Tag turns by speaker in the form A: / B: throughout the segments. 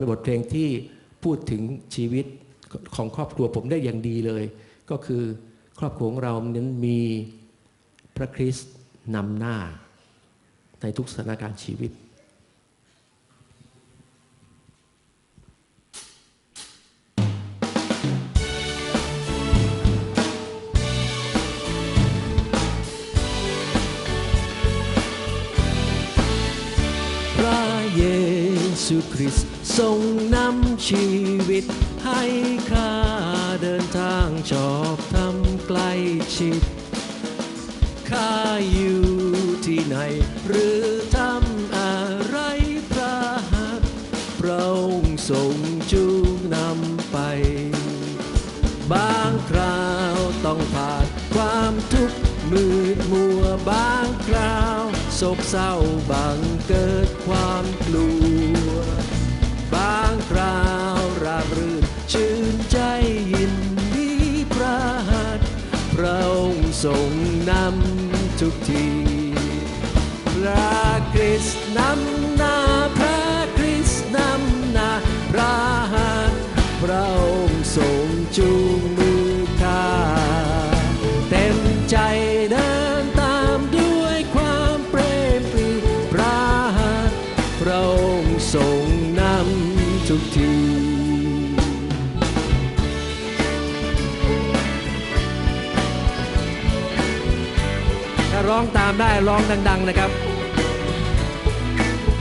A: เป็นบทเพลงที่พูดถึงชีวิตของครอบครัวผมได้อย่างดีเลย ก็คือครอบครัวของเรานั้นมีพระคริสต์นำหน้าในทุกสถานการณ์ชีวิต ซูคริสต์ทรงนำชีวิต ให้ข้าเดินทางชอบทำใกล้ชิดข้าอยู่ที่ไหน หรือทำอะไรพระหัตพระองค์ทรงจูงนำไป บางคราวต้องผ่านความทุกข์มืดมัวบางคราว โศกเศร้าบางเกิดความกลัว บางคราวราบรื่นชื่นใจยินดีพระหัตพระองค์ทรงนำทุกทีพระคริสต์นำหน้าพระคริสต์นำหน้าพระหัตพระองค์ทรงจูงมือ ทุกทีถ้าร้องตามได้ร้องดัง ๆ นะครับ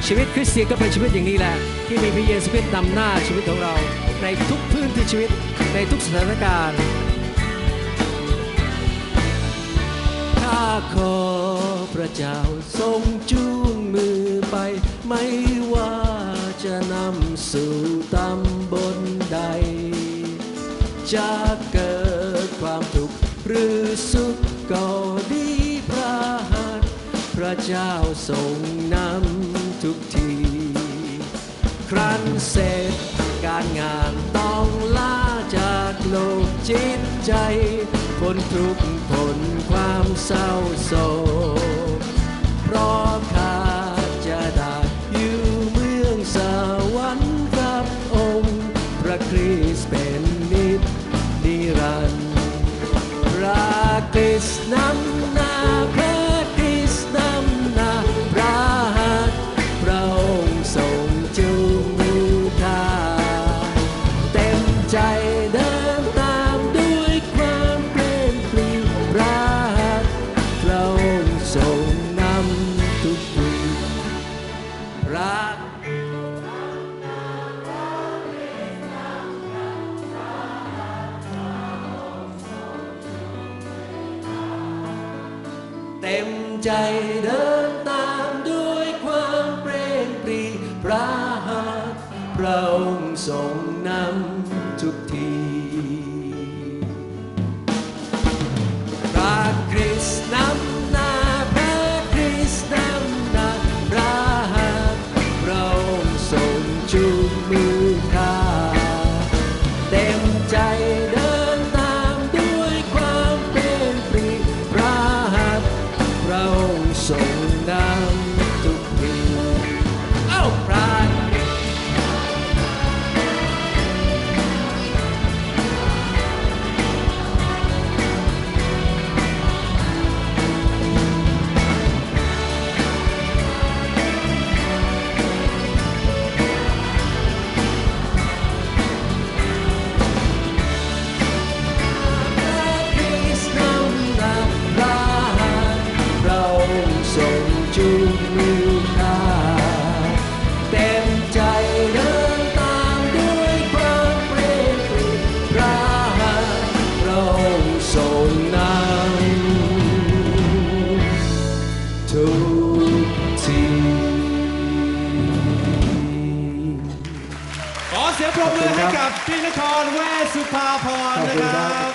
A: ชีวิตคริสเตียนก็เป็นชีวิตอย่างนี้แหละ ที่มีพระเยซูคริสต์นำหน้าชีวิตของเรา ในทุกพื้นที่ชีวิตในทุกสถานการณ์ข้าขอพระเจ้าทรงจูงมือไปไม่ว่า สู่ตำบลใด จะเกิดความทุกข์หรือสุขก็ดีพระหัตพระเจ้าทรงนำทุกที ครั้นเสร็จการงานต้องลาจากโลกจิตใจพ้นทุกข์พ้นความเศร้าโศกเพราะ คริ ใจเดินตามด้วยความเปรมปรีพระหัตถ์พระองค์ทรง ปร
B: บมือให้กับพี่นครเวชสุภาพรนะครับ